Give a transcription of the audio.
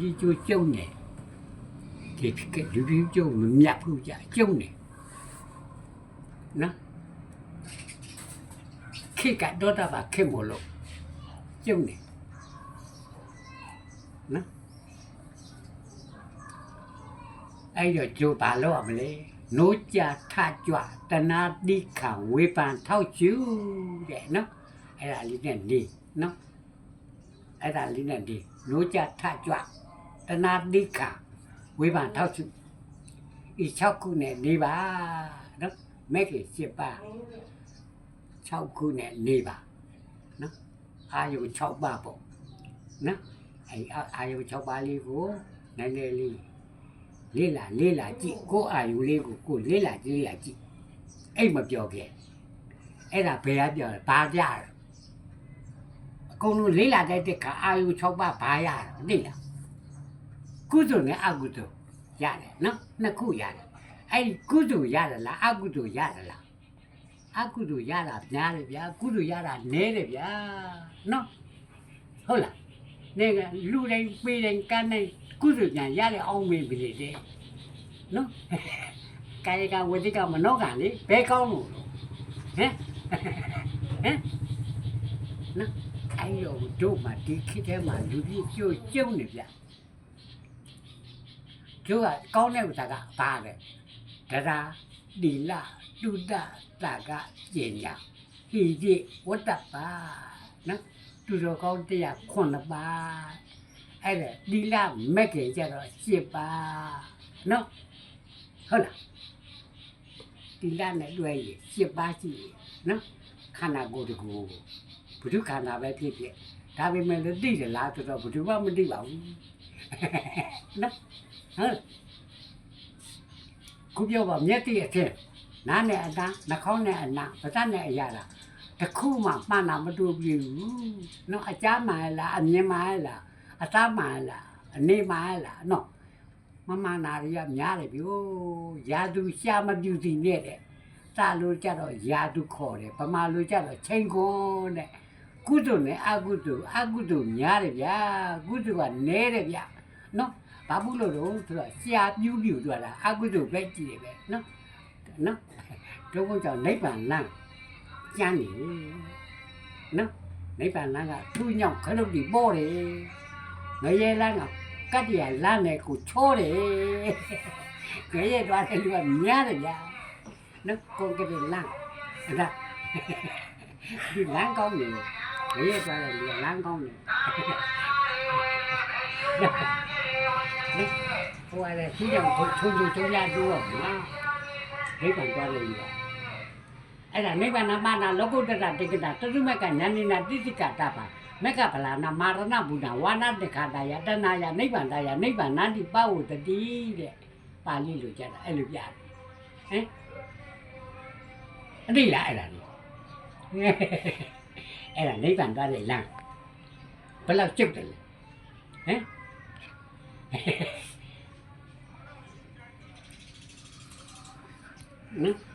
ဒီကျိုးကျုံနေဒီကလူလူကျုံမမြတ်ဘူးကြကျုံနေနော်ခေတ်ကတော့တာပါခေတ်မလို့ကျုံနေနော်အဲ့တော့ကျိုးပါလို့ရမလဲနိုးကြထကြွတနာတိခံဝေပန်ထောက်ကျူတဲ့နော်အဲ့ဒါလေးနဲ့နေနော်အဲ့ဒါလေးနဲ့နေနိုးကြထကြွ တနာတိခံဝေပန်ထောက်ကျူဤ6ခုနဲ့နေပါနော်မဲကေ7ပါ6ခုနဲ့နေပါနော်အာယု6ပါပေါ့နော်အဲ့အာအာယု6ပါလေးကိုနည်းနည်းလေးလေးလာလေးလာကြည့်ကိုအာယူလေးကိုကိုလေးလာလေးလာကြည့်အဲ့မပြောခဲ့အဲ့ဒါဘယ်ကပြောလဲဘာကြလဲအကုန်လုံးလေးလာတဲ့တက်ခါအာယူ6ပါးဘာရတာသိလား ကုသိုလ်နဲ့အကုသိုလ်ရတယ်နော်နှစ်ခုရတယ်အဲ့ဒီကုသိုလ်ရတယ်လားအကုသိုလ်ရတယ်လားအကုသိုလ်ရတာများတယ်ဗျာကုသိုလ်ရတာနည်းတယ်ဗျာနော်ဟုတ်လားနေကလူတိုင်းပေးတိုင်းကမ်းတိုင်းကုသိုလ်ညာရတဲ့အောင်မင်းပြီလေတဲ့နော်ကာယကဝတိကမနောကလေဘယ်ကောင်းလို့လဲဟမ်ဟမ်နော်အဲ့ရောတို့မှဒီခေတ်ထဲမှာလူကြီးကျိုးကျုံနေဗျ ကျိုးကကောင်းတဲ့ဥစ္စာကဘာလဲတရားဒီလတုဒ္ဒတာကကျင်ညာဟိတိဝတ္တပါနော်သူတော်ကောင်းတရားခုနှစ်ပါးအဲ့ဒါဒီလမက်ကေကြတော့ရှစ်ပါးနော်ဟုတ်လားဒီလနဲ့တွေ့ရရှစ်ပါးရှိတယ်နော်ခန္ဓာကိုယ်တကူဘုဒ္ဓခန္ဓာပဲဖြစ်ဖြစ်ဒါပေမဲ့လည်းသိတယ်လားဆိုတော့ဘုဒ္ဓဘာမသိပါဘူးနော် ဟုတ်ခုပြောပါမျက်တိအထက်နားနဲ့အသားနှာခေါင်းနဲ့အနာပါးစပ်နဲ့အရာလားတစ်ခုမှမှန်တာမတူပြဘူးနော်အကြမ်းမှန်လားအမြင်မှန်လားအသားမှန်လားအနေမှန်လားနော်မမနာရီကများတယ်ဗျို့ယာသူရှာမပြူစီနဲ့တဲ့စာလို့ကြတော့ယာသူခေါ်တယ်ဗမာလို့ကြတော့ချိန်ခွန်းတဲ့ကုသိုလ်နဲ့အကုသိုလ်အကုသိုလ်များတယ်ဗျာကုသိုလ်ကနည်းတယ်ဗျာနော် ဘာဘူးလို့တော့ဆိုတော့ရှာပြူးပြူသွားတာအကုသို့ပဲကြည့်တယ်ပဲနော်နော်တို့ဘုကြောင့်နိဗ္ဗာန်လမ်းကျမ်းနေနော်နိဗ္ဗာန်လမ်းကသူ့ညောင်ခလုတ်ဒီပေါ်တယ်ငရဲလမ်းကကတ္တရာလမ်းနဲ့ကိုချောတယ်ငရဲသွားတဲ့လူကများတယ်ဗျာနော်ကိုကတဲ့လမ်းအဲ့ဒါဒီလမ်းကောင်းနေငရဲသွားတဲ့လူကလမ်းကောင်းနေ ဟိုအဲ့ဒီကြောင့်ထုံထုံထုံရတော့မှာနိဗ္ဗာန်သွားလို့ရအဲ့ဒါနိဗ္ဗာန်မှာနာလောကုတ္တရတေကတာသတုမကညာနိနာတိတိကတာပါမက်ကဗလာနာမာရဏဘုဒ္ဓဝါနာတခါတယတနာယနိဗ္ဗာန်တယနိဗ္ဗာန်နာတိပဝတတိတဲ့ပါဠိလိုကြတာအဲ့လိုပြတယ်ဟမ်အတိလားအဲ့ဒါလေအဲ့ဒါနိဗ္ဗာန်သွားတဲ့လမ်းဘယ်လောက်ကျုပ်တယ်လဲဟမ် နော်